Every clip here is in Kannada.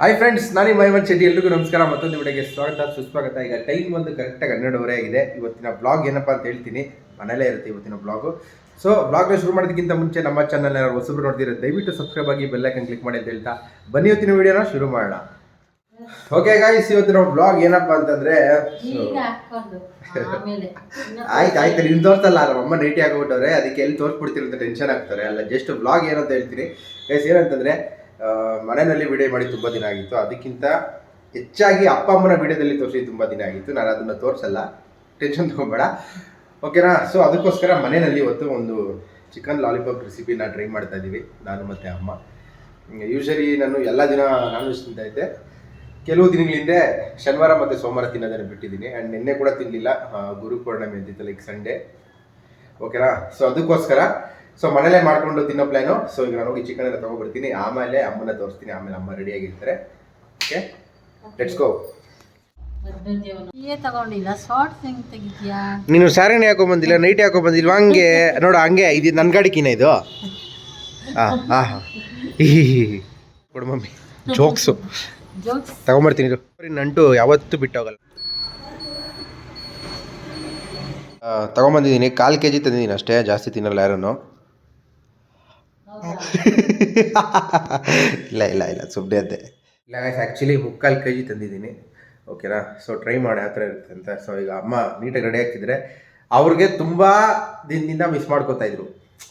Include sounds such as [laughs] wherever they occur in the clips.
ಹಾಯ್ ಫ್ರೆಂಡ್ಸ್ ನಾನು ಮೈವನ್ ಶೆಟ್ಟಿ. ಎಲ್ರಿಗೂ ನಮಸ್ಕಾರ. ಮತ್ತೊಂದು ವಿಡಿಯೋಗೆ ಸ್ವಾಗತ. ಸುಸ್ವಾಗತ. ಈಗ ಟೈಮ್ ಒಂದು ಕರೆಕ್ಟಾಗಿ ಹನ್ನೆರಡುವರೆ ಆಗಿದೆ. ಇವತ್ತಿನ ಬ್ಲಾಗ್ ಏನಪ್ಪ ಅಂತ ಹೇಳ್ತೀನಿ. ಮನೇಲೇ ಇರುತ್ತೆ ಇವತ್ತಿನ ಬ್ಲಾಗು ಸೊ ಬ್ಲಾಗ್ನ ಶುರು ಮಾಡೋದಕ್ಕಿಂತ ಮುಂಚೆ ನಮ್ಮ ಚಾನಲ್ ಯಾರು ಹೊಸಬ್ರು ನೋಡ್ತೀರ ದಯವಿಟ್ಟು ಸಬ್ಸ್ಕ್ರೈಬ್ ಆಗಿ ಬೆಲ್ಲೈಕನ್ ಕ್ಲಿಕ್ ಮಾಡಿ ಅಂತ ಹೇಳ್ತಾ ಬನ್ನಿ ಇವತ್ತಿನ ವಿಡಿಯೋನ ಶುರು ಮಾಡೋಣ. ಓಕೆ ಗಾಯ್ಸ್ ಇವತ್ತಿನ ಬ್ಲಾಗ್ ಏನಪ್ಪ ಅಂತಂದ್ರೆ ಆಯ್ತು ಆಯ್ತು. ನಿನ್ ತೋರ್ಸಲ್ಲ ನಮ್ಮಮ್ಮ ನೈಟಿ ಆಗಿಬಿಟ್ಟವ್ರೆ ಅದಕ್ಕೆ ಎಲ್ಲಿ ತೋರಿಸ್ಬಿಡ್ತೀರಿ ಅಂತ ಟೆನ್ಷನ್ ಆಗ್ತಾರೆ. ಅಲ್ಲ ಜಸ್ಟ್ ಬ್ಲಾಗ್ ಏನಂತ ಹೇಳ್ತೀನಿ. ಗೈಸ್ ಏನಂತಂದ್ರೆ ಮನೆಯಲ್ಲಿ ವಿಡಿಯೋ ಮಾಡಿ ತುಂಬ ದಿನ ಆಗಿತ್ತು. ಅದಕ್ಕಿಂತ ಹೆಚ್ಚಾಗಿ ಅಪ್ಪ ಅಮ್ಮನ ವಿಡಿಯೋದಲ್ಲಿ ತೋರಿಸಿ ತುಂಬ ದಿನ ಆಗಿತ್ತು. ನಾನು ಅದನ್ನು ತೋರಿಸಲ್ಲ. ಟೆನ್ಷನ್ ತಗೋಬೇಡ. ಓಕೆನಾ? ಸೊ ಅದಕ್ಕೋಸ್ಕರ ಮನೆಯಲ್ಲಿ ಇವತ್ತು ಒಂದು ಚಿಕನ್ ಲಾಲಿಪಾಪ್ ರೆಸಿಪಿನ ಟ್ರೈ ಮಾಡ್ತಾ ಇದ್ದೀವಿ ನಾನು ಮತ್ತು ಅಮ್ಮ. ಯೂಶಲಿ ನಾನು ಎಲ್ಲ ದಿನ ನಾನ್ ತಿಂತಾ ಇದ್ದೆ. ಕೆಲವು ದಿನಗಳಿಂದ ಶನಿವಾರ ಮತ್ತು ಸೋಮವಾರ ತಿನ್ನೋದನ್ನು ಬಿಟ್ಟಿದ್ದೀನಿ. ಆ್ಯಂಡ್ ನಿನ್ನೆ ಕೂಡ ತಿನ್ನಲಿಲ್ಲ ಗುರು ಪೌರ್ಣಮಿ ಇದ್ದಿತ್ತು ಲೈಕ್ ಸಂಡೇ ಓಕೆನಾ? ಸೊ ಅದಕ್ಕೋಸ್ಕರ ಸೊ ಮನೇಲೆ ಮಾಡ್ಕೊಂಡು ತಿನ್ನೋ ಪ್ಲ್ಯಾನು ಸೊ ಈಗ ನಾನು ಹೋಗಿ ಚಿಕನ್ ಎಲ್ಲ ತೊಗೊಬರ್ತೀನಿ ಆಮೇಲೆ ಅಮ್ಮನ ತೋರಿಸ್ತೀನಿ. ಆಮೇಲೆ ಅಮ್ಮ ರೆಡಿಯಾಗಿರ್ತಾರೆ ಓಕೆ ಲೆಟ್ಸ್ ಗೋ ನೀನು ಸ್ಯಾರಿನೇ ಹಾಕೊ ಬಂದಿಲ್ಲ ನೈಟ್ ಹಾಕೊ ಬಂದಿಲ್ಲ ಹಂಗೆ. ನೋಡು ಹಂಗೆ. ಇದು ನನ್ನ ಗಾಡಿಕಿನ ಇದು. ಹಾಂ ಹಾಂ ಹಾಂ ಕೊಡು ಮಮ್ಮಿ. ಜೋಕ್ಸು ಜೋಕ್ಸ್ ತಗೊಂಬರ್ತೀನಿ ಇದು. ನಂಟು ಯಾವತ್ತೂ ಬಿಟ್ಟೋಗಲ್ಲ ಆ, ತಗೊಂಬಂದಿದ್ದೀನಿ ಕಾಲು ಕೆ ಜಿ ತಂದಿದ್ದೀನಿ ಅಷ್ಟೇ. ಜಾಸ್ತಿ ತಿನ್ನಲ್ಲ ಯಾರೂ [laughs] ಇಲ್ಲ ಇಲ್ಲ ಇಲ್ಲ ಸುಮ್ಮನೆ ಅದೇ. ಇಲ್ಲ ಆ್ಯಕ್ಚುಲಿ ಮುಕ್ಕಾಲು ಕೆ ಜಿ ತಂದಿದ್ದೀನಿ ಓಕೆನಾ ಸೊ ಟ್ರೈ ಮಾಡಿ, ಆ ಥರ ಇರುತ್ತೆ ಅಂತ. ಸೊ ಈಗ ಅಮ್ಮ ನೀಟಾಗಿ ರೆಡಿ ಹಾಕಿದ್ರೆ ಅವ್ರಿಗೆ ತುಂಬ ದಿನದಿಂದ ಮಿಸ್ ಮಾಡ್ಕೋತಾ ಇದ್ರು.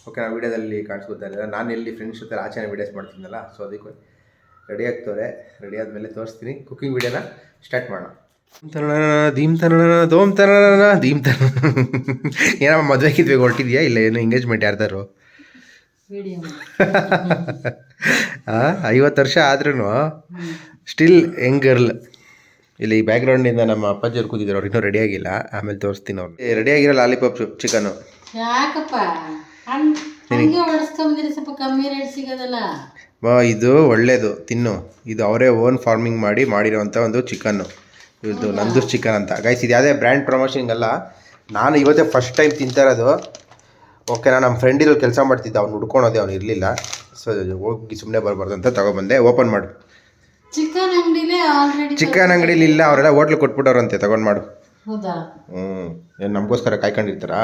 ಓಕೆ ನಾ, ವೀಡಿಯೋದಲ್ಲಿ ಕಾಣಿಸ್ಕೊತಾ ಇರಲಿಲ್ಲ. ನಾನು ಎಲ್ಲಿ ಫ್ರೆಂಡ್ಸ್ ಜೊತೆ ಆಚೆನೇ ವೀಡಿಯೋಸ್ ಮಾಡ್ತಿದ್ನಲ್ಲ ಸೊ ಅದಕ್ಕೆ ರೆಡಿ ಆಗ್ತವ್ರೆ. ರೆಡಿ ಆದಮೇಲೆ ತೋರಿಸ್ತೀನಿ. ಕುಕ್ಕಿಂಗ್ ವೀಡಿಯೋನ ಸ್ಟಾರ್ಟ್ ಮಾಡೋಣ. ದೀಮ್ ತನ ಧೋಮ್ ತನ ದೀಮ್ ತನ ಏನಮ್ಮ ಮದುವೆಗಿದ್ವಿ ಹೊರಟಿದ್ಯಾ? ಇಲ್ಲ, ಏನು ಎಂಗೇಜ್ಮೆಂಟ್ ಯಾರ್ದಾರು [laughs] ಐವತ್ತು ವರ್ಷ ಆದ್ರೂ ಸ್ಟಿಲ್ ಯಂಗ್ ಗರ್ಲ್ ಇಲ್ಲಿ ಬ್ಯಾಕ್ಗ್ರೌಂಡಿಂದ ನಮ್ಮ ಅಪ್ಪಾಜಿ ಅವ್ರು ಕೂತಿದ್ರು ಅವ್ರು ಇನ್ನೂ ರೆಡಿ ಆಗಿಲ್ಲ. ಆಮೇಲೆ ತೋರಿಸ್ತೀನಿ ಅವ್ರು ರೆಡಿ ಆಗಿರೋ ಲಾಲಿಪಾಪ್ ಚಿಕನು ಯಾಕಪ್ಪ? ಸ್ವಲ್ಪ ಕಮ್ಮಿ ರೇಟ್ ಸಿಗೋದಲ್ಲ? ಇದು ಒಳ್ಳೇದು ತಿನ್ನು. ಇದು ಅವರೇ ಓನ್ ಫಾರ್ಮಿಂಗ್ ಮಾಡಿ ಮಾಡಿರೋವಂಥ ಒಂದು ಚಿಕನ್ ಇದು ನಂದು ಚಿಕನ್ ಅಂತ. ಗೈಸ್ ಇದು ಯಾವುದೇ ಬ್ರ್ಯಾಂಡ್ ಪ್ರಮೋಷನಿಂಗ್ ಅಲ್ಲ ನಾನು ಇವತ್ತೇ ಫಸ್ಟ್ ಟೈಮ್ ತಿಂತಾ ಇರೋದು. ಓಕೆ ನಾನು ನಮ್ಮ ಫ್ರೆಂಡ್ ಇರೋ ಕೆಲಸ ಮಾಡ್ತಿದ್ದೆ ಅವ್ನು ಹುಡ್ಕೊಳೋದೆ ಅವ್ನು ಇರಲಿಲ್ಲ. ಸೊ ಹೋಗಿ ಸುಮ್ಮನೆ ಬರಬಾರ್ದು ಅಂತ ತಗೊಬಂದೆ. ಓಪನ್ ಮಾಡು. ಚಿಕನ್ ಅಂಗಡಿಲೇ ಆಲ್ರೆಡಿ ಚಿಕನ್ ಅಂಗಡಿಲಿ ಇಲ್ಲ ಅವರೆಲ್ಲ ಹೋಟ್ಲು ಕೊಟ್ಬಿಟ್ಟವ್ರಂತೆ ತಗೊಂಡು ಮಾಡು. ಹೌದಾ? ಹ್ಞೂ ಏನು ನಮಗೋಸ್ಕರ ಕಾಯ್ಕೊಂಡಿರ್ತಾರಾ?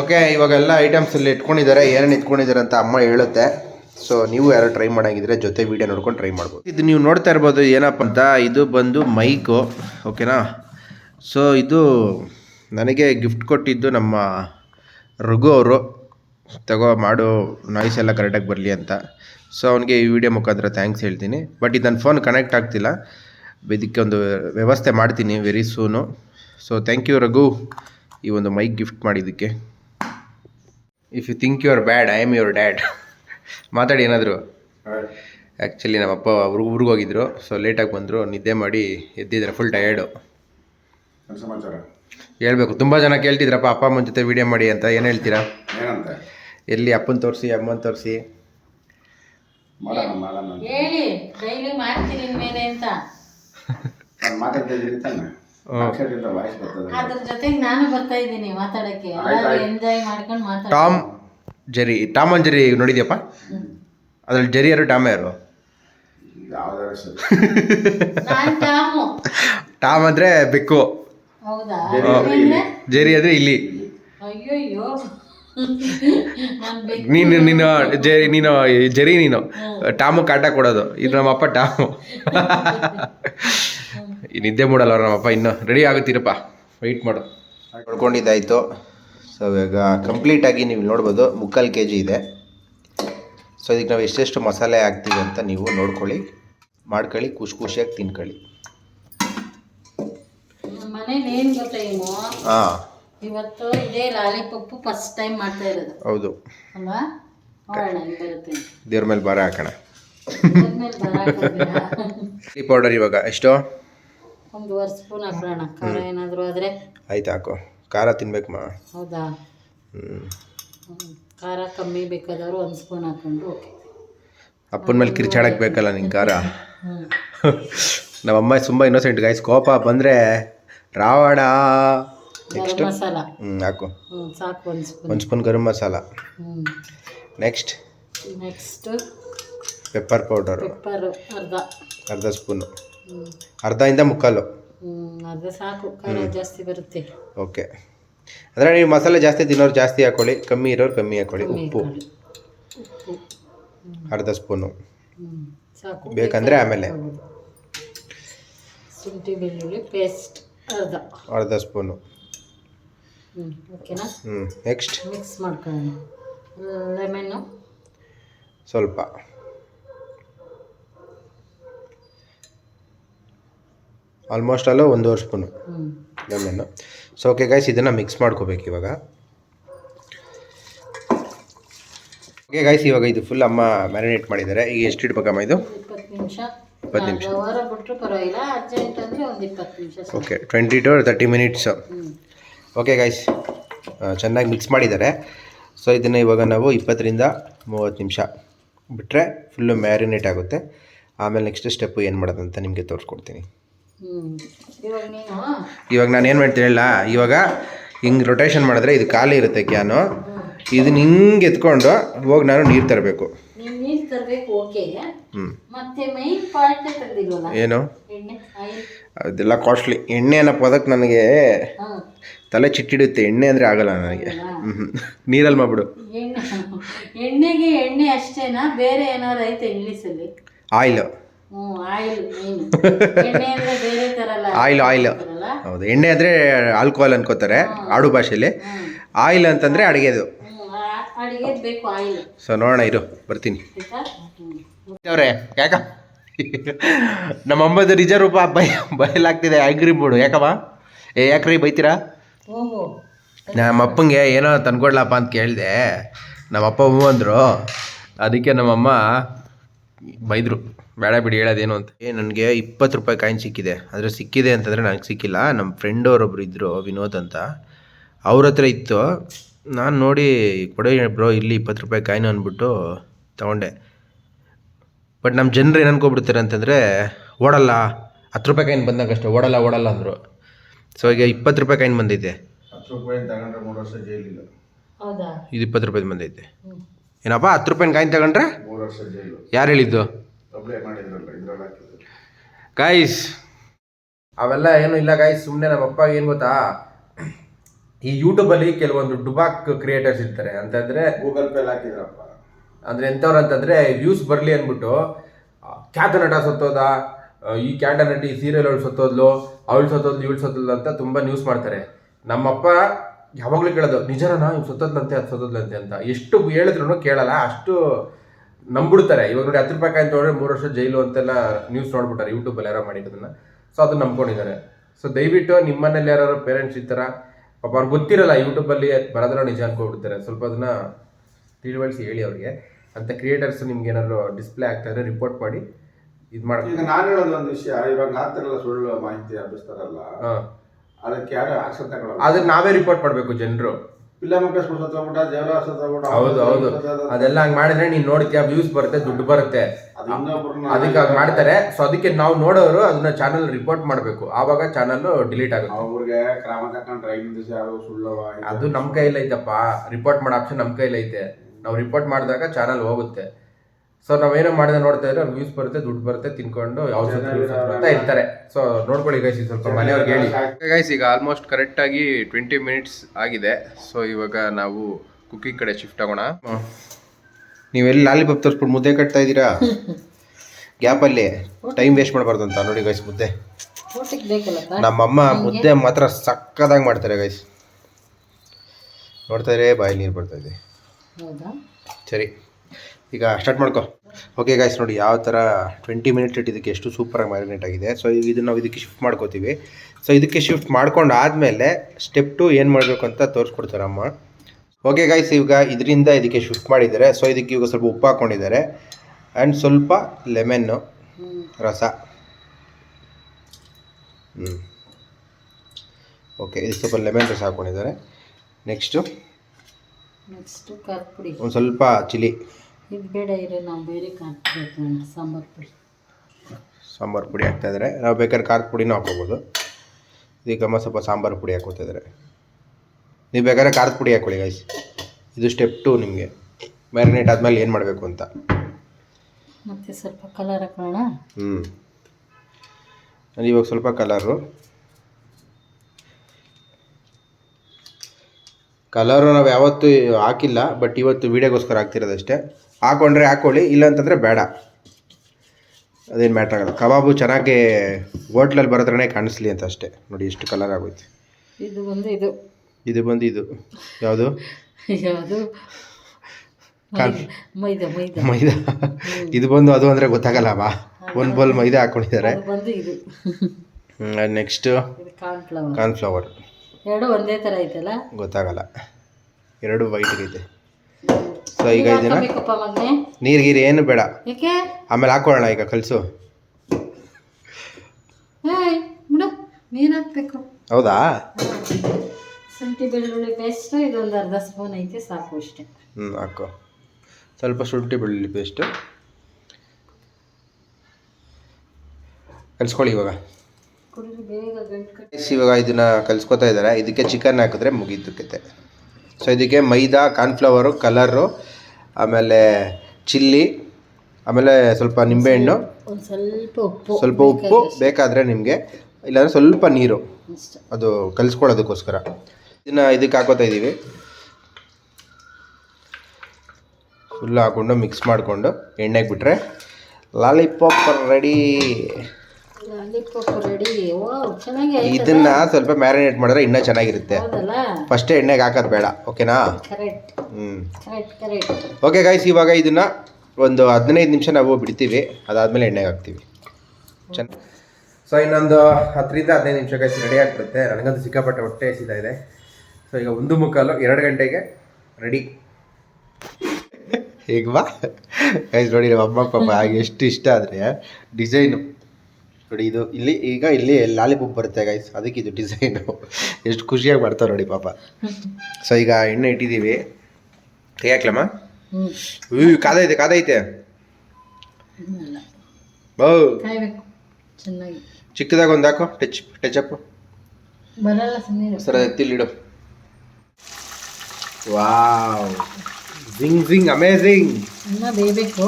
ಓಕೆ ಇವಾಗೆಲ್ಲ ಐಟಮ್ಸ್ ಇಲ್ಲಿ ಇಟ್ಕೊಂಡಿದ್ದಾರೆ ಏನೇನು ಇಟ್ಕೊಂಡಿದ್ದಾರೆ ಅಂತ ಅಮ್ಮ ಹೇಳುತ್ತೆ. ಸೊ ನೀವು ಯಾರೋ ಟ್ರೈ ಮಾಡೋಂಗಿದ್ರೆ ಜೊತೆ ವೀಡಿಯೋ ನೋಡ್ಕೊಂಡು ಟ್ರೈ ಮಾಡ್ಬೋದು. ಇದು ನೀವು ನೋಡ್ತಾ ಇರ್ಬೋದು ಏನಪ್ಪ ಅಂತ. ಇದು ಬಂದು ಮೈಕು ಓಕೆನಾ ಸೊ ಇದು ನನಗೆ ಗಿಫ್ಟ್ ಕೊಟ್ಟಿದ್ದು ನಮ್ಮ ರಘು ಅವರು. ತಗೋ, ಮಾಡು ನಾಯ್ಸ್ ಎಲ್ಲ ಕರೆಕ್ಟಾಗಿ ಬರಲಿ ಅಂತ. ಸೊ ಅವನಿಗೆ ಈ ವಿಡಿಯೋ ಮುಖಾಂತರ ಥ್ಯಾಂಕ್ಸ್ ಹೇಳ್ತೀನಿ. ಬಟ್ ಇದು ನನ್ನ ಫೋನ್ ಕನೆಕ್ಟ್ ಆಗ್ತಿಲ್ಲ. ಇದಕ್ಕೆ ಒಂದು ವ್ಯವಸ್ಥೆ ಮಾಡ್ತೀನಿ very soon so thank you Raghu ಈ ಒಂದು ಮೈಕ್ ಗಿಫ್ಟ್ ಮಾಡಿದ್ದಕ್ಕೆ. If you think you are bad I am your dad ಮಾತಾಡಿ ಏನಾದರೂ. ಆ್ಯಕ್ಚುಲಿ ನಮ್ಮಪ್ಪ ಅವ್ರು ಊರಿಗೆ ಹೋಗಿದ್ರು. ಸೊ ಲೇಟಾಗಿ ಬಂದರು. ನಿದ್ದೆ ಮಾಡಿ ಎದ್ದಿದ್ದಾರೆ. ಫುಲ್ ಟಯರ್ಡು ಸಮಾಚಾರ? ಹೇಳ್ಬೇಕು. ತುಂಬ ಜನ ಕೇಳ್ತಿದ್ರಪ್ಪ ಅಪ್ಪ ಅಮ್ಮನ ಜೊತೆ ವೀಡಿಯೋ ಮಾಡಿ ಅಂತ. ಏನು ಹೇಳ್ತೀರಾ? ಏನಂತ? ಎಲ್ಲಿ ಅಪ್ಪನ ತೋರಿಸಿ ಅಮ್ಮನ ತೋರಿಸಿ? ಮಾಡೋಣ ಮಾಡೋಣ ಅಂತ. ಹೇಳಿ ಡೈಲಿ ಮಾಡ್ತೀನಿ ಇನ್ಮೇಲೆ ಅಂತ. ನಾನು ಮಾತಾಡ್ತಾ ಇದ್ದೀನಿ ತಾನೆ. ಅಕ್ಷರದಿಂದ ವಾಯ್ಸ್ ಬರ್ತದೆ. ಅದ್ರ ಜೊತೆಗೆ ನಾನು ಬರ್ತಾ ಇದ್ದೀನಿ ಮಾತಾಡಕ್ಕೆ. ಎಲ್ಲರೂ ಎಂಜಾಯ್ ಮಾಡ್ಕೊಂಡು ಮಾತಾಡ. Tom Jerry Tom and Jerry ನೋಡಿದ್ಯಪ್ಪ? ಅದ್ರಲ್ಲಿ ಜೆರಿ ಯಾರು ಟಾಮ್ ಯಾರು? ಯಾವ್ದಾರು ಸರಿ. ನಾನು ಟಾಮು. ಟಾಮ್ ಅಂದರೆ ಬೆಕ್ಕು. ಹೌದಾ? ಜೆರಿ? ಅಂದರೆ ಇಲ್ಲಿ. ಅಯ್ಯಯ್ಯೋ. ನಾನು ನೀನು ನೀನು ಜೆರಿ ನೀನು ಜರಿ ನೀನು. ಟಾಮು ಕಾಟ ಕೊಡೋದು. ಇದು ನಮ್ಮಪ್ಪ ಟಾಮು. ಇನ್ನು ನಿದ್ದೆ ಮೂಡಲ್ಲ ಅವ್ರ ನಮ್ಮಪ್ಪ ಇನ್ನು. ರೆಡಿ ಆಗುತ್ತೀರಪ್ಪ? ವೆಯ್ಟ್ ಮಾಡು. ನೋಡ್ಕೊಂಡಿದ್ದಾಯಿತು ಸೊ ಇವಾಗ ಕಂಪ್ಲೀಟಾಗಿ ನೀವು ನೋಡ್ಬೋದು. ಮುಕ್ಕಾಲು ಕೆ ಜಿ ಇದೆ. ಸೊ ಇದಕ್ಕೆ ನಾವು ಎಷ್ಟೆಷ್ಟು ಮಸಾಲೆ ಹಾಕ್ತೀವಿ ಅಂತ ನೀವು ನೋಡ್ಕೊಳ್ಳಿ. ಮಾಡ್ಕೊಳ್ಳಿ. ಖುಷಿ ಖುಷಿಯಾಗಿ ತಿನ್ಕೊಳ್ಳಿ. ಏನ್ ಗೊತ್ತಾ ಏನು ಹಾಂ ಇವತ್ತು ಇದೇ ಲಾಲಿಪಪ್ಪು ಫಸ್ಟ್ ಟೈಮ್ ಮಾಡ್ತಾ ಇರೋದು. ಹೌದು. ಅಲ್ವಾ? ನೋಡೋಣ ಹೆಂಗ್ ಬರುತ್ತೆ ದೇವ್ರ ಮೇಲೆ ಭಾರ ಹಾಕೋಣ. ಅದ್ಮೇಲೆ ಬರಾಕಂತೀರಾ? ಟೀ ಪೌಡರ್ ಇವಾಗ ಎಷ್ಟು? ಒಂದೂವರೆ ಸ್ಪೂನ್ ಹಾಕೋಣ ಖಾರ ಏನಾದರೂ ಆದರೆ. ಆಯ್ತು ಹಾಕು. ಖಾರ ತಿನ್ಬೇಕು ಮಾ. ಹೌದಾ? ಹ್ಞೂ ಹ್ಮ್. ಖಾರ ಕಮ್ಮಿ ಬೇಕಾದವರು ಒಂದು ಸ್ಪೂನ್ ಹಾಕೊಂಡು ಓಕೆ. ಅಪ್ಪನ ಮೇಲೆ ಕಿರ್ಚಾಡಕ್ಕೆ ಬೇಕಲ್ಲ ನಿಂಗೆ ಖಾರ? ನಮ್ಮ [laughs] ನಮ್ಮಮ್ಮ ತುಂಬ ಇನ್ನೋಸೆಂಟ್ ಗೈಸ್ ಕೋಪ ಬಂದರೆ ರಾವಣ. ನೆಕ್ಸ್ಟ್ ಮಸಾಲ. ಹ್ಞೂ ಹಾಕು. ಹ್ಞೂ ಸಾಕು ಒಂದು ಸ್ಪೂನ್. ಒಂದು ಸ್ಪೂನ್ ಗರಂ ಮಸಾಲ. ಹ್ಞೂ next next pepper powder pepper ಅರ್ಧ. ಅರ್ಧ ಸ್ಪೂನು. ಹ್ಞೂ ಅರ್ಧದಿಂದ ಮುಕ್ಕಾಲು. ಹ್ಞೂ ಅರ್ಧ ಸಾಕು. ಖಾರ ಜಾಸ್ತಿ ಬರುತ್ತೆ. ಓಕೆ ಅಂದರೆ ನೀವು ಮಸಾಲೆ ಜಾಸ್ತಿ ತಿನ್ನೋರು ಜಾಸ್ತಿ ಹಾಕೊಳ್ಳಿ ಕಮ್ಮಿ ಇರೋರು ಕಮ್ಮಿ ಹಾಕೊಳ್ಳಿ. ಉಪ್ಪು. ಅರ್ಧ ಸ್ಪೂನು. ಸಾಕು. ಬೇಕಂದ್ರೆ ಆಮೇಲೆ. ಶುಂಠಿ ಬೆಳ್ಳುಳ್ಳಿ ಪೇಸ್ಟ್ ಅರ್ಧ. ಅರ್ಧ ಸ್ಪೂನು ಹ್ಞೂ ಓಕೆನಾ ಹ್ಞೂ ನೆಕ್ಸ್ಟ್ ಮಿಕ್ಸ್ ಮಾಡ್ಕೊಳ್ಳೋಣ. ಲೆಮನ್ನು ಸ್ವಲ್ಪ. ಆಲ್ಮೋಸ್ಟ್ ಅಲ್ಲ ಒಂದೂವರೆ spoon lemon so okay guys ಇದನ್ನು ಮಿಕ್ಸ್ ಮಾಡ್ಕೋಬೇಕು ಇವಾಗ. ಓಕೆ ಗೈಸ್ ಇವಾಗ ಇದು ಫುಲ್ ಅಮ್ಮ ಮ್ಯಾರಿನೇಟ್ ಮಾಡಿದ್ದಾರೆ. ಈಗ ಎಷ್ಟು ಇಡ್ಬೇಕಮ್ಮ ಇದು? ಇಪ್ಪತ್ತು ನಿಮಿಷ. ಇಪ್ಪತ್ತು ನಿಮಿಷ. ವಾರ ಬಿಟ್ಟರು ಪರವಾಗಿಲ್ಲ ಅರ್ಜೆಂಟ್ ಅಂದರೆ ಒಂದು ಇಪ್ಪತ್ತು ನಿಮಿಷ okay twenty to thirty minutes okay guys ಚೆನ್ನಾಗಿ ಮಿಕ್ಸ್ ಮಾಡಿದ್ದಾರೆ. ಸೊ ಇದನ್ನು ಇವಾಗ ನಾವು ಇಪ್ಪತ್ತರಿಂದ ಮೂವತ್ತು ನಿಮಿಷ ಬಿಟ್ಟರೆ ಫುಲ್ಲು ಮ್ಯಾರಿನೇಟ್ ಆಗುತ್ತೆ. ಆಮೇಲೆ ನೆಕ್ಸ್ಟ್ ಸ್ಟೆಪ್ಪು ಏನು ಮಾಡೋದಂತ ನಿಮಗೆ ತೋರಿಸ್ಕೊಡ್ತೀನಿ. ಇವಾಗ ನೀನು? ಏನು ಮಾಡ್ತೀನಿ ಇವಾಗ ಹಿಂಗೆ ರೊಟೇಷನ್ ಮಾಡಿದ್ರೆ ಇದು ಖಾಲಿ ಇರುತ್ತೆ ಕ್ಯಾನು. ಇದನ್ನ ಹಿಂಗೆ ಎತ್ಕೊಂಡು ಹೋಗಿ ನಾನು ನೀರು ತರಬೇಕು. ನೀನು ನೀರು ತರಬೇಕು ಓಕೆ ಹ್ಞೂ ಮತ್ತೆ ಮೈನ್ ಪಾರ್ಟೇ ತೆಗ್ದಿಲ್ವಲ್ಲ ಏನು? ಅದೆಲ್ಲ ಕಾಸ್ಟ್ಲಿ ಎಣ್ಣೆ ಅನ್ನೋ ಪದಕ್ಕೆ ನನಗೆ ತಲೆ ಚಿಟ್ಟಿಡುತ್ತೆ. ಎಣ್ಣೆ ಅಂದರೆ ಆಗಲ್ಲ ನನಗೆ. ನೀರಲ್ಲಿ ಮಾಡ್ಬಿಡು. ಎಣ್ಣೆ ಎಣ್ಣೆಗೆ ಎಣ್ಣೆ ಅಷ್ಟೇನಾ? ಬೇರೆ ಏನಾದ್ರು ಐತೆ ಇಂಗ್ಲೀಷಲ್ಲಿ ಆಯಿಲು. ಆಯಿಲ್ ಆಯಿಲ್ ಹೌದು. ಎಣ್ಣೆ ಅಂದರೆ ಆಲ್ಕೋಹಾಲ್ ಅನ್ಕೋತಾರೆ ಆಡು ಭಾಷೆಯಲ್ಲಿ ಆಯಿಲ್ ಅಂತಂದರೆ ಅಡುಗೆದು. ಅಡಿಗೆ ಬೇಕು ಆಯಿಲ್. ಸೊ ನೋಡೋಣ ಇರು ಬರ್ತೀನಿ. ಅವ್ರೆ ಯಾಕ ನಮ್ಮ ಅಮ್ಮದು ರಿಸರ್ವ್ ರೂಪ ಬೈ ಬಯಲಾಗ್ತಿದೆ ಆಂಗ್ರಿ ಮೂಡು ಯಾಕಮ್ಮ? ಏ ಯಾಕ್ರಿ ಬೈತೀರಾ? ನಮ್ಮ ಅಪ್ಪಂಗೆ ಏನೋ ತಂದ್ಕೊಡ್ಲಪ್ಪ ಅಂತ ಕೇಳಿದೆ. ನಮ್ಮ ಅಪ್ಪ ಅಮ್ಮ ಅಂದರು. ಅದಕ್ಕೆ ನಮ್ಮಮ್ಮ ಬೈದರು. ಬೇಡ ಬಿಡಿ ಹೇಳೋದೇನು ಅಂತ. ಏ ನನಗೆ ಇಪ್ಪತ್ತು ರೂಪಾಯಿ ಕಾಯಿನ್ ಸಿಕ್ಕಿದೆ. ಆದರೆ ಸಿಕ್ಕಿದೆ ಅಂತಂದರೆ ನನಗೆ ಸಿಕ್ಕಿಲ್ಲ. ನಮ್ಮ ಫ್ರೆಂಡ್ ಅವರೊಬ್ರು ಇದ್ದರು ವಿನೋದ್ ಅಂತ. ಅವ್ರ ಹತ್ರ ಇತ್ತು. ನಾನು ನೋಡಿ ಕೊಡಿ ಬ್ರೋ ಇಲ್ಲಿ ಇಪ್ಪತ್ತು ರೂಪಾಯಿ ಕಾಯಿನ್ ಅಂದ್ಬಿಟ್ಟು ತೊಗೊಂಡೆ. ಬಟ್ ನಮ್ಮ ಜನರು ಏನು ಅನ್ಕೊಬಿಡ್ತಾರೆ ಅಂತಂದರೆ ಓಡಲ್ಲ ಹತ್ತು ರೂಪಾಯಿ ಕಾಯಿನ್ ಬಂದಾಗ ಅಷ್ಟೇ ಓಡಲ್ಲ ಓಡಲ್ಲ ಅಂದರು. ಸೊ ಈಗ ಇಪ್ಪತ್ತು ರೂಪಾಯಿ ಕಾಯಿನ್ ಬಂದೈತೆ. ಹತ್ತು ರೂಪಾಯಿ ತಗೊಂಡ್ರೆ ಮೂರು ವರ್ಷ ಜೈಲಿಲ್ಲ. ಹೌದಾ? ಇದು ಇಪ್ಪತ್ತು ರೂಪಾಯಿ ಬಂದೈತೆ. ಏನಪ್ಪ ಹತ್ತು ರೂಪಾಯಿ ಕಾಯಿನ್ ತಗೊಂಡ್ರೆ? ಮೂರು ವರ್ಷ ಜೈಲು. ಯಾರು ಹೇಳಿದ್ದು? ಕಾಯಿಸ್ ಅವೆಲ್ಲ ಏನು ಇಲ್ಲ ಕಾಯಿಸ್ ಸುಮ್ಮನೆ ನಮ್ಮ ಅಪ್ಪ ಏನು ಗೊತ್ತಾ? ಈ ಯೂಟ್ಯೂಬಲ್ಲಿ ಕೆಲವೊಂದು ಡುಬಾಕ್ ಕ್ರಿಯೇಟರ್ಸ್ ಇರ್ತಾರೆ. ಅಂತಂದ್ರೆ ಗೂಗಲ್ ಪೇ ಹಾಕಿದ್ರಪ್ಪ. ಅಂದ್ರೆ ಎಂಥವ್ರು ಅಂತಂದ್ರೆ ವ್ಯೂಸ್ ಬರಲಿ ಅಂದ್ಬಿಟ್ಟು ಖ್ಯಾತ ನಟ ಸತ್ತೋದ ಈ ಖ್ಯಾತ ನಟಿ ಸೀರಿಯಲ್ ಅವಳು ಸತ್ತೋದ್ಲು ಅವಳು ಸತ್ತೋದ್ಲು ಇವಳು ಸತ್ತೋದ್ಲು ಅಂತ ತುಂಬಾ ನ್ಯೂಸ್ ಮಾಡ್ತಾರೆ. ನಮ್ಮಪ್ಪ ಯಾವಾಗಲೂ ಕೇಳೋದು ನಿಜನಾ ಇವ್ ಸತ್ತೋದ್ಲಂತೆ ಅದು ಸತ್ತೋದ್ಲಂತೆ ಅಂತ. ಎಷ್ಟು ಹೇಳಿದ್ರು ಕೇಳಲ್ಲ ಅಷ್ಟು ನಂಬಿಡ್ತಾರೆ. ಇವಾಗ ನೋಡಿ ಹತ್ತು ರೂಪಾಯಿ ಕಾಯಿ ತೊಗೊಂಡ್ರೆ ಮೂರು ವರ್ಷ ಜೈಲು ಅಂತೆಲ್ಲ ನ್ಯೂಸ್ ನೋಡ್ಬಿಟ್ಟಾರೆ ಯೂಟ್ಯೂಬಲ್ಲಿ ಯಾರೋ ಮಾಡಿದ್ದನ್ನ ಸೊ ಅದನ್ನ ನಂಬ್ಕೊಂಡಿದ್ದಾರೆ. ಸೊ ದಯವಿಟ್ಟು ನಿಮ್ಮನೇಲಿ ಯಾರು ಪೇರೆಂಟ್ಸ್ ಈ ಥರ ಪಾಪ ಅವ್ರಿಗೆ ಗೊತ್ತಿರಲ್ಲ ಯೂಟ್ಯೂಬಲ್ಲಿ ಬರೋದ್ರ ನಿಜ ಅನ್ಕೊಬಿಡ್ತಾರೆ ಸ್ವಲ್ಪ ಅದನ್ನ ತಿಳುವಳಿಸಿ ಹೇಳಿ ಅವ್ರಿಗೆ. ಅಂತ ಕ್ರಿಯೇಟರ್ಸ್ ನಿಮ್ಗೆ ಏನಾದ್ರು ಡಿಸ್ಪ್ಲೇ ಆಗ್ತಾ ಇದ್ರೆ ರಿಪೋರ್ಟ್ ಮಾಡಿ ಇದು ಮಾಡಿ ಈಗ ನಾನು ಹೇಳೋದು ಒಂದು ವಿಷಯ. ಇವಾಗ ಹಾಕ್ತಾರಲ್ಲ ಸುಳ್ಳು ಮಾಹಿತಿ ಹಬ್ಬಿಸ್ತಾರಲ್ಲ ಹಾಂ. ಅದಕ್ಕೆ ಯಾರು ಆಕ್ಷನ್ ತಗೊಳ್ಳಲ್ಲ ಅದನ್ನ ನಾವೇ ರಿಪೋರ್ಟ್ ಮಾಡಬೇಕು ಜನರು. ಹೌದು ಹೌದು. ಅದೆಲ್ಲ ಹಂಗ್ ಮಾಡಿದ್ರೆ ನೀನ್ ನೋಡ್ತೀಯ ವ್ಯೂಸ್ ಬರುತ್ತೆ ದುಡ್ಡು ಬರುತ್ತೆ. ಅದಕ್ಕೆ ಹಂಗೆ ಮಾಡ್ತಾರೆ. ಸೊ ಅದಕ್ಕೆ ನಾವು ನೋಡೋರು ಅದನ್ನ ಚಾನಲ್ ರಿಪೋರ್ಟ್ ಮಾಡಬೇಕು. ಆವಾಗ ಚಾನಲ್ ಡಿಲೀಟ್ ಆಗುತ್ತೆ. ಅದು ನಮ್ ಕೈಯಲ್ಲಿ ಐತಪ್ಪ ರಿಪೋರ್ಟ್ ಮಾಡೋ ಆಪ್ಷನ್ ನಮ್ ಕೈಯಲ್ಲಿ ಐತೆ ನಾವು ರಿಪೋರ್ಟ್ ಮಾಡಿದಾಗ ಚಾನಲ್ ಹೋಗುತ್ತೆ. ಸೊ ನಾವೇನೋ ಮಾಡಿದ ನೋಡ್ತಾ ಇದ್ರೆ ವ್ಯೂಸ್ ಬರುತ್ತೆ ದುಡ್ಡು ಬರುತ್ತೆ ತಿನ್ಕೊಂಡು ಯಾವ ಅಂತ ಇರ್ತಾರೆ. ಸೊ ನೋಡ್ಕೊಳ್ಳಿ ಗೈಸ್ ಸ್ವಲ್ಪ ಮನೆಯವ್ರಿಗೆ ಹೇಳಿ. ಗೈಸ್ ಈಗ ಆಲ್ಮೋಸ್ಟ್ ಕರೆಕ್ಟ್ ಆಗಿ ಟ್ವೆಂಟಿ ಮಿನಿಟ್ಸ್ ಆಗಿದೆ. ಸೊ ಇವಾಗ ನಾವು ಕುಕ್ಕಿಂಗ್ ಕಡೆ ಶಿಫ್ಟ್ ಆಗೋಣ ನೀವೆಲ್ಲಿ ಲಾಲಿಪಾಪ್ ತೋರಿಸ್ಬಿಟ್ಟು ಮುದ್ದೆ ಕಟ್ತಾ ಇದ್ದೀರಾ? [laughs] ಗ್ಯಾಪಲ್ಲಿ ಟೈಮ್ ವೇಸ್ಟ್ ಮಾಡಬಾರ್ದು ಅಂತ ನೋಡಿ ಗೈಸ್ ಮುದ್ದೆ. ನಮ್ಮಮ್ಮ ಮುದ್ದೆ ಮಾತ್ರ ಸಕ್ಕದಾಗಿ ಮಾಡ್ತಾರೆ ಗೈಸ್ ನೋಡ್ತಾ ಇದ್ರೆ ಬಾಯಲ್ಲಿ ನೀರು ಬರ್ತಾ ಇದೆ. ಹೌದಾ? ಸರಿ. ಈಗ ಸ್ಟಾರ್ಟ್ ಮಾಡ್ಕೊ. ಓಕೆ ಗಾಯ್ಸ್ ನೋಡಿ ಯಾವ ಥರ ಟ್ವೆಂಟಿ ಮಿನಿಟ್ ಇದಕ್ಕೆ ಎಷ್ಟು ಸೂಪರಾಗಿ ಮ್ಯಾರಿನೇಟ್ ಆಗಿದೆ. ಸೊ ಈಗ ಇದನ್ನು ನಾವು ಇದಕ್ಕೆ ಶಿಫ್ಟ್ ಮಾಡ್ಕೋತೀವಿ. ಸೊ ಇದಕ್ಕೆ ಶಿಫ್ಟ್ ಮಾಡ್ಕೊಂಡು ಆದಮೇಲೆ ಸ್ಟೆಪ್ ಟು ಏನು ಮಾಡಬೇಕು ಅಂತ ತೋರಿಸ್ಕೊಡ್ತಾರೆ ಅಮ್ಮ. ಓಕೆ ಗಾಯ್ಸ್ ಈಗ ಇದರಿಂದ ಇದಕ್ಕೆ ಶಿಫ್ಟ್ ಮಾಡಿದ್ದಾರೆ ಸೊ ಇದಕ್ಕೆ ಇವಾಗ ಸ್ವಲ್ಪ ಉಪ್ಪು ಹಾಕ್ಕೊಂಡಿದ್ದಾರೆ ಆ್ಯಂಡ್ ಸ್ವಲ್ಪ ಲೆಮೆನ್ನು ರಸ. ಹ್ಞೂ ಓಕೆ ಇದು ಸ್ವಲ್ಪ ಲೆಮೆನ್ ರಸ ಹಾಕ್ಕೊಂಡಿದ್ದಾರೆ ನೆಕ್ಸ್ಟು ನೆಕ್ಸ್ಟು ಒಂದು ಸ್ವಲ್ಪ ಚಿಲ್ಲಿ. ಇದು ಬೇಡ ಇರೋ ನಾವು ಬೇರೆ ಹಾಕ್ಬೇಕು ಸಾಂಬಾರು ಪುಡಿ. ಸಾಂಬಾರು ಪುಡಿ ಹಾಕ್ತಾ ಇದ್ದಾರೆ. ನಾವು ಬೇಕಾದ್ರೆ ಖಾರದ ಪುಡಿನೂ ಹಾಕ್ಕೋಬೋದು. ಇದಕ್ಕಮ್ಮ ಸ್ವಲ್ಪ ಸಾಂಬಾರು ಪುಡಿ ಹಾಕೋತಿದ್ರೆ ಇದ್ದಾರೆ. ನೀವು ಬೇಕಾದ್ರೆ ಖಾರದ ಪುಡಿ ಹಾಕೊಳ್ಳಿ ಗೈಸ್ ಇದು ಸ್ಟೆಪ್ ಟು ನಿಮಗೆ. ಮ್ಯಾರಿನೇಟ್ ಆದಮೇಲೆ ಏನು ಮಾಡಬೇಕು ಅಂತ. ಮತ್ತೆ ಸ್ವಲ್ಪ ಕಲರ್ ಹಾಕೋಣ? ಹ್ಞೂ ಇವಾಗ ಸ್ವಲ್ಪ ಕಲರು ಕಲರು ನಾವು ಯಾವತ್ತೂ ಹಾಕಿಲ್ಲ ಬಟ್ ಇವತ್ತು ವೀಡಿಯೋಗೋಸ್ಕರ ಹಾಕ್ತಿರೋದಷ್ಟೇ ಹಾಕೊಂಡ್ರೆ ಹಾಕ್ಕೊಳ್ಳಿ ಇಲ್ಲ ಅಂತಂದರೆ ಬೇಡ. ಅದೇನು ಮ್ಯಾಟ್ರ್ ಆಗಲ್ಲ. ಕಬಾಬು ಚೆನ್ನಾಗಿ ಹೋಟ್ಲಲ್ಲಿ ಬರೋದ್ರೇ ಕಾಣಿಸ್ಲಿ ಅಂತ ಅಷ್ಟೇ. ನೋಡಿ ಎಷ್ಟು ಕಲರ್ ಆಗೋಯ್ತು. ಇದು ಬಂದು ಇದು. ಇದು ಬಂದು ಇದು. ಯಾವುದು? ಯಾವುದು? ಮೈದಾ. ಇದು ಬಂದು ಅದು ಅಂದರೆ ಗೊತ್ತಾಗಲ್ಲ ಬಾ ಒಂದು ಬೌಲ್ ಮೈದಾ ಹಾಕೊಂಡಿದ್ದಾರೆ. ಇದು. ನೆಕ್ಸ್ಟು ಇದು ಕಾರ್ನ್ಫ್ಲವರ್ ಕಾರ್ನ್ಫ್ಲವರ್ ಎರಡು ಒಂದೇ ಥರ ಐತಲ್ಲ? ಗೊತ್ತಾಗಲ್ಲ. ಎರಡು ವೈಟ್ ಐತೆ ಸೊ ಈಗ ಇದನ್ನ ನೀರ್ ಗೀರು ಏನು ಬೇಡ. ಆಮೇಲೆ ಹಾಕೊಳ್ಳೋಣ ಈಗ ಕಲ್ಸು. ನೀರು ಹೌದಾ? ಶುಂಠಿ ಬೆಳ್ಳುಳ್ಳಿ ಪೇಸ್ಟ್ ಇದೊಂದು ಅರ್ಧ ಸ್ಪೂನ್ ಐತೆ ಸಾಕು ಅಷ್ಟೇ. ಹ್ಞೂ ಹಾಕೋ. ಸ್ವಲ್ಪ ಶುಂಠಿ ಬೆಳ್ಳುಳ್ಳಿ ಪೇಸ್ಟ್ ಕಲಿಸ್ಕೊಳ್ಳಿ ಇವಾಗ. ಇವಾಗ ಇದನ್ನ ಕಲ್ಸ್ಕೊತಾ ಇದ್ದಾರೆ ಇದಕ್ಕೆ ಚಿಕನ್ ಹಾಕಿದ್ರೆ ಮುಗೀತು ಕತೆ. ಸೊ ಇದಕ್ಕೆ ಮೈದಾ ಕಾರ್ನ್ಫ್ಲವರು ಕಲರು ಆಮೇಲೆ ಚಿಲ್ಲಿ ಆಮೇಲೆ ಸ್ವಲ್ಪ ನಿಂಬೆಹಣ್ಣು. ಸ್ವಲ್ಪ ಉಪ್ಪು ಸ್ವಲ್ಪ ಉಪ್ಪು ಬೇಕಾದರೆ ನಿಮಗೆ. ಇಲ್ಲಾಂದ್ರೆ ಸ್ವಲ್ಪ ನೀರು. ಅದು ಕಲಿಸ್ಕೊಳ್ಳೋದಕ್ಕೋಸ್ಕರ. ಇದನ್ನು ಇದಕ್ಕೆ ಹಾಕೋತಾ ಇದ್ದೀವಿ ಫುಲ್ ಹಾಕ್ಕೊಂಡು ಮಿಕ್ಸ್ ಮಾಡಿಕೊಂಡು ಎಣ್ಣೆಗೆ ಬಿಟ್ಟರೆ lollipop ready lollipop ready wow ಚೆನ್ನಾಗಿ ಆಯ್ತಲ್ಲ. ಇದನ್ನ ಸ್ವಲ್ಪ ಮ್ಯಾರಿನೇಟ್ ಮಾಡಿದ್ರೆ ಇನ್ನೂ ಚೆನ್ನಾಗಿರುತ್ತೆ. ಹೌದಲ್ಲ? ಫಸ್ಟೇ ಎಣ್ಣೆಗೆ ಹಾಕೋದು ಬೇಡ ಓಕೆನಾ? ಕರೆಕ್ಟ್ ಕರೆಕ್ಟ್ ಓಕೆ ಗಾಯ್ಸ್ ಇವಾಗ ಇದನ್ನ ಒಂದು ಹದಿನೈದು ನಿಮಿಷ ನಾವು ಬಿಡ್ತೀವಿ. ಅದಾದ್ಮೇಲೆ ಎಣ್ಣೆಗೆ ಹಾಕ್ತೀವಿ. ಚೆನ್ನ ಸೊ ಇನ್ನೊಂದು ಹತ್ತರಿಂದ ಹದಿನೈದು ನಿಮಿಷ ಗೈಸ್ ರೆಡಿ ಆಗಿಬಿಡುತ್ತೆ. ನನಗಂತೂ ಸಿಕ್ಕಾಪಟ್ಟೆ ಹೊಟ್ಟೆ ಎಸಿತಾ ಇದೆ. ಸೊ ಈಗ ಒಂದು ಮುಕ್ಕಾಲು ಎರಡು ಗಂಟೆಗೆ ರೆಡಿ ಈಗ ಬಾ? ಗೈಸ್ ನೋಡಿ ನಮ್ಮ ಅಮ್ಮ ಪಾಪ [laughs] ಎಷ್ಟು ಇಷ್ಟ ಆದರೆ ಡಿಸೈನು ನೋಡಿ ಇದು ಇಲ್ಲಿ ಈಗ ಇಲ್ಲಿ ಲಾಲಿಪಾಪ್ ಬರುತ್ತೆ ಗೈಸ್ ಅದಕ್ಕೆ ಇದು ಡಿಸೈನು ಎಷ್ಟು ಖುಷಿಯಾಗಿ ಮಾಡ್ತಾರೆ ನೋಡಿ ಪಾಪ. ಸೊ ಈಗ ಎಣ್ಣೆ ಇಟ್ಟಿದ್ದೀವಿ. ಯಾಕ್ಲಮ್ಮ ಹ್ಞೂ ಕಾದೈತೆ ಕಾದೈತೆ ಓ ಚಿಕ್ಕದಾಗ ಒಂದು ಹಾಕು ಟಚ್ ಟಚ್ ಅಪ್. ಸರ ಎತ್ತಿಲ್ಲಿಡು ವಾವ್. Zing zing amazing. ಬೇಯಬೇಕು.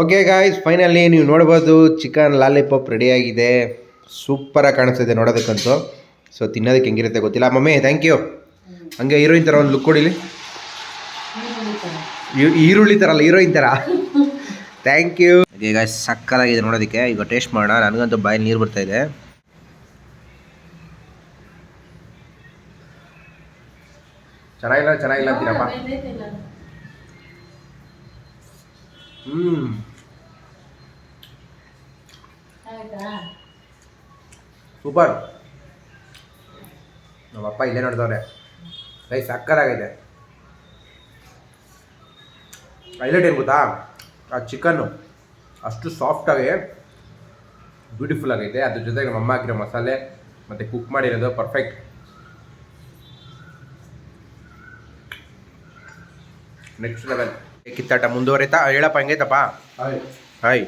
ಓಕೆ ಗಾಯ್ಸ್ ಫೈನಲಿ ನೀವು ನೋಡ್ಬೋದು ಚಿಕನ್ ಲಾಲಿಪಾಪ್ ರೆಡಿಯಾಗಿದೆ. ಸೂಪರಾಗಿ ಕಾಣಿಸ್ತಿದೆ ನೋಡೋದಕ್ಕಂತೂ. ಸೊ ತಿನ್ನೋದಕ್ಕೆ ಹೆಂಗಿರುತ್ತೆ ಗೊತ್ತಿಲ್ಲ. ಮಮ್ಮಿ ಥ್ಯಾಂಕ್ ಯು ಹಂಗೆ ಹೀರೋಯಿನ್ ಥರ ಒಂದು ಲುಕ್ ಕೊಡಿಲಿ. ಈರುಳ್ಳಿ ಥರ ಅಲ್ಲ ಹೀರೋಯಿನ್ ಥರ. ಥ್ಯಾಂಕ್ ಯು ಈಗ ಸಕ್ಕತ್ತಾಗಿದೆ ನೋಡೋದಕ್ಕೆ. ಈಗ ಟೇಸ್ಟ್ ಮಾಡೋಣ. ನನಗಂತೂ ಬಾಯಲ್ಲಿ ನೀರು ಬರ್ತಾ ಇದೆ. ಚೆನ್ನಾಗಿಲ್ಲ ಚೆನ್ನಾಗಿಲ್ಲ ಅಂತೀರಪ್ಪ. ಹ್ಞೂ ಸೂಪರ್. ನಮ್ಮಪ್ಪ ಇಲ್ಲೇ ನೋಡಿದವ್ರೆ. ಕೈ ಸಕ್ಕರಾಗಿದೆ ಹೈಲೈಟ್ ಏನು ಗೊತ್ತಾ? ಆ ಚಿಕನ್ನು ಅಷ್ಟು ಸಾಫ್ಟಾಗಿ ಬ್ಯೂಟಿಫುಲ್ ಆಗೈತೆ. ಅದ್ರ ಜೊತೆಗೆ ನಮ್ಮ ಅಮ್ಮ ಹಾಕಿರೋ ಮಸಾಲೆ ಮತ್ತು ಕುಕ್ ಮಾಡಿರೋದು ಪರ್ಫೆಕ್ಟ್ ನೆಕ್ಸ್ಟ್ ಲೆವೆಲ್ ಕಿತ್ತಾಟ ಮುಂದುವರಿತಾ? ಹೇಳಪ್ಪ ಹೆಂಗೈತಪ್ಪ? ಹಾಯ್ ಹಾಯ್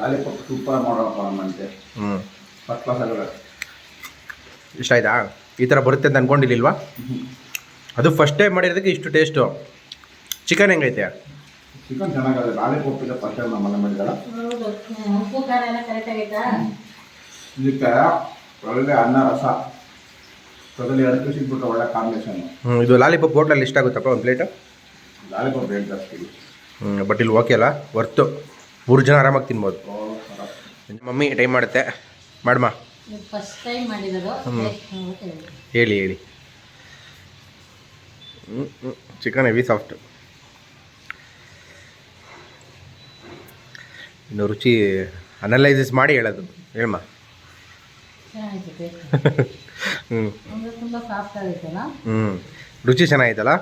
ಲಾಲಿಪಾಪ್ ಸೂಪರ್ ಮಾಡೋಪ್ಪ ನಮ್ಮಂತೆ ಹ್ಞೂ ಫಸ್ಟ್ ಕ್ಲಾಸ್ ಆಗಲ್ಲ ಇಷ್ಟ ಆಯ್ತಾ? ಈ ಥರ ಬರುತ್ತೆ ಅಂತ ಅನ್ಕೊಂಡಿರ್ಲಿಲ್ವಾ? ಅದು ಫಸ್ಟ್ ಟೈಮ್ ಮಾಡಿರೋದಕ್ಕೆ ಇಷ್ಟು ಟೇಸ್ಟು ಚಿಕನ್ ಹೆಂಗೈತೆ? ಚಿಕನ್ ಚೆನ್ನಾಗಿದೆ. ಲಾಲಿಪಾಪ್ ಇದೆ ಫಸ್ಟ್ ಟೈಮ್ ನಮ್ಮನೆ ಮಾಡಿದಾಳ ಹೌದು. ಉಪ್ಪು ಖಾರ ಎಲ್ಲ ಕರೆಕ್ಟ್ ಆಗೈತಾ? ಇದಕ್ಕೆ ಒಳ್ಳೆ ಅನ್ನ ರಸ. ತೊಗಲಿ ಎರಡು ಸಿಗ್ಬಿಟ್ರೆ ಒಳ್ಳೆ ಕಾಂಬಿನೇಷನ್ ಹ್ಞೂ ಇದು ಲಾಲಿಪಾಪ್ ಹೋಟ್ಲಲ್ಲಿ ಇಷ್ಟ ಆಗುತ್ತಪ್ಪ ಒಂದು ಪ್ಲೇಟು ಲಾಲಿಪಾಪ್ ರೇಟ್ ಜಾಸ್ತಿ. ಹ್ಞೂ ಬಟ್ ಇಲ್ಲಿ ಓಕೆ ಅಲ್ಲ? ವರ್ತು ಮೂರು ಜನ ಆರಾಮಾಗಿ ತಿನ್ಬೋದು. ಮಮ್ಮಿ ಟೈಮ್ ಮಾಡುತ್ತೆ. ಮಾಡಮ್ಮ ಹೇಳಿ. ಹೇಳಿ ಹ್ಞೂ ಹ್ಞೂ ಚಿಕನ್ ಹೆವಿ ಸಾಫ್ಟ್ ಇನ್ನು ರುಚಿ ಅನಲೈಸಿಸ್ ಮಾಡಿ ಹೇಳೋದು. ಹೇಳಮ್ಮ ಚೆನ್ನಾಗಿದೆ ಹ್ಞೂ ರುಚಿ ಚೆನ್ನಾಗೈತಲ್ಲ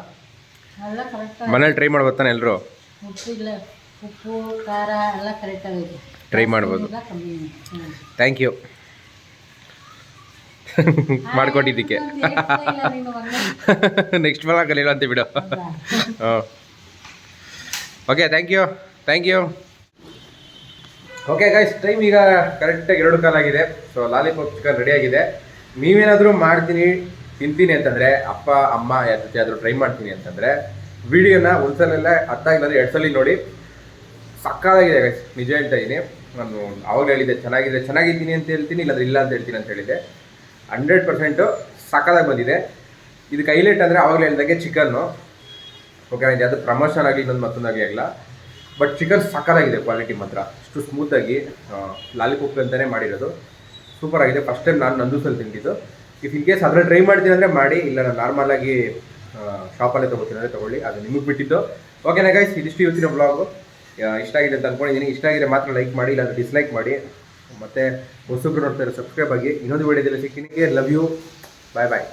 ಎಲ್ಲ ಕರೆಕ್ಟ್ ಮನೇಲಿ ಟ್ರೈ ಮಾಡ್ಬೋದಾನೆ ಎಲ್ಲರೂ ಉಪ್ಪು ಇಲ್ಲ ಖಾರ ಎಲ್ಲ ಆಗೈತೆ ಮಾಡ್ಬೋದು. ಇಲ್ಲ ಥ್ಯಾಂಕ್ ಯು ಮಾಡ್ಕೊಟ್ಟಿದ್ದಕ್ಕೆ. ಇಲ್ಲ. ನೆಕ್ಸ್ಟ್ ಬಲ ಕಲಿಲ್ಲ ಅಂತ ಬಿಡು. ಹಾಂ. Okay thank you thank you okay guys time ಈಗ ಕರೆಕ್ಟಾಗಿ ಎರಡು ಕಾಲಾಗಿದೆ ಸೊ ಲಾಲಿಪಾಪ್ ಚಿಕನ್ ರೆಡಿ ಆಗಿದೆ. ನೀವೇನಾದರೂ ಮಾಡ್ತೀನಿ ತಿಂತೀನಿ ಅಂತಂದರೆ ಅಪ್ಪ ಅಮ್ಮ ಯಾರ ಜೊತೆ ಆದರೂ ಟ್ರೈ ಮಾಡ್ತೀನಿ ಅಂತಂದರೆ ವಿಡಿಯೋನ ಒಂದ್ಸಲೆಲ್ಲ ಅರ್ಥ ಆಗಿಲ್ಲ ಎರಡು ಸಲ ನೋಡಿ. ಸಕ್ಕತ್ತಾಗಿದೆ ಗೈಸ್ ನಿಜ ಹೇಳ್ತಾ ಇದ್ದೀನಿ ನಾನು ಅವಾಗ ಹೇಳಿದ್ದೆ, ಚೆನ್ನಾಗಿದೆ, ಚೆನ್ನಾಗಿದ್ದೀನಿ ಅಂತ ಹೇಳ್ತೀನಿ ಇಲ್ಲ ಇಲ್ಲ ಅಂತ ಹೇಳ್ತೀನಿ ಅಂತ ಹೇಳಿದ್ದೆ. ಹಂಡ್ರೆಡ್ ಪರ್ಸೆಂಟು ಸಕ್ಕತ್ತಾಗಿ ಬಂದಿದೆ. ಇದಕ್ಕೆ ಹೈಲೈಟ್ ಅಂದರೆ ಅವಾಗಲೇ ಹೇಳಿದಾಗೆ ಚಿಕನ್ನು ಓಕೆ ಇದು ಅದು ಪ್ರಮೋಷನ್ ಆಗಲಿ, ಇನ್ನೊಂದು ಮತ್ತೊಂದಾಗಲಿ ಆಗಲ್ಲ ಬಟ್ ಚಿಕನ್ ಸಕ್ಕತ್ತಾಗಿದೆ ಕ್ವಾಲಿಟಿ ಮಾತ್ರ. ಅಷ್ಟು ಸ್ಮೂತಾಗಿ ಲಾಲಿಪಾಪ್ ಅಂತಲೇ ಮಾಡಿರೋದು. ಸೂಪರ್ ಆಗಿದೆ. ಫಸ್ಟ್ ಟೈಮ್ ನಾನು ನಂದೂಸಲ್ಲಿ ತಿಂದಿದ್ದು. ಇಫ್ ಇನ್ ಕೇಸ್ ಅದರಲ್ಲಿ ಟ್ರೈ ಮಾಡ್ತೀನಿ ಅಂದರೆ ಮಾಡಿ, ಇಲ್ಲ ನಾನು ನಾರ್ಮಲಾಗಿ ಶಾಪಲ್ಲೇ ತೊಗೋತೀನಿ ಅಂದರೆ ತೊಗೊಳ್ಳಿ. ಅದು ನಿಮಗೆ ಬಿಟ್ಟಿದ್ದು. ಓಕೆನಾ ಗೈಸ್ ಇದಿಷ್ಟು ಇವತ್ತಿನ ಬ್ಲಾಗು ಇಷ್ಟ ಆಗಿದೆ ಅಂತ ಅನ್ಕೊಂಡಿದ್ದೀನಿ ಇಷ್ಟ ಆಗಿದೆ ಮಾತ್ರ ಲೈಕ್ ಮಾಡಿ ಇಲ್ಲ ಡಿಸ್ಲೈಕ್ ಮಾಡಿ. ಮತ್ತೆ ಹೊಸಬ್ರು ನೋಡ್ತಾರೆ ಸಬ್ಸ್ಕ್ರೈಬ್ ಆಗಿ ಇನ್ನೊಂದು ವಿಡಿಯೋದಲ್ಲಿ ಸಿಕ್ಕಿನಿಗೆ ಲವ್ ಯು ಬಾಯ್ ಬಾಯ್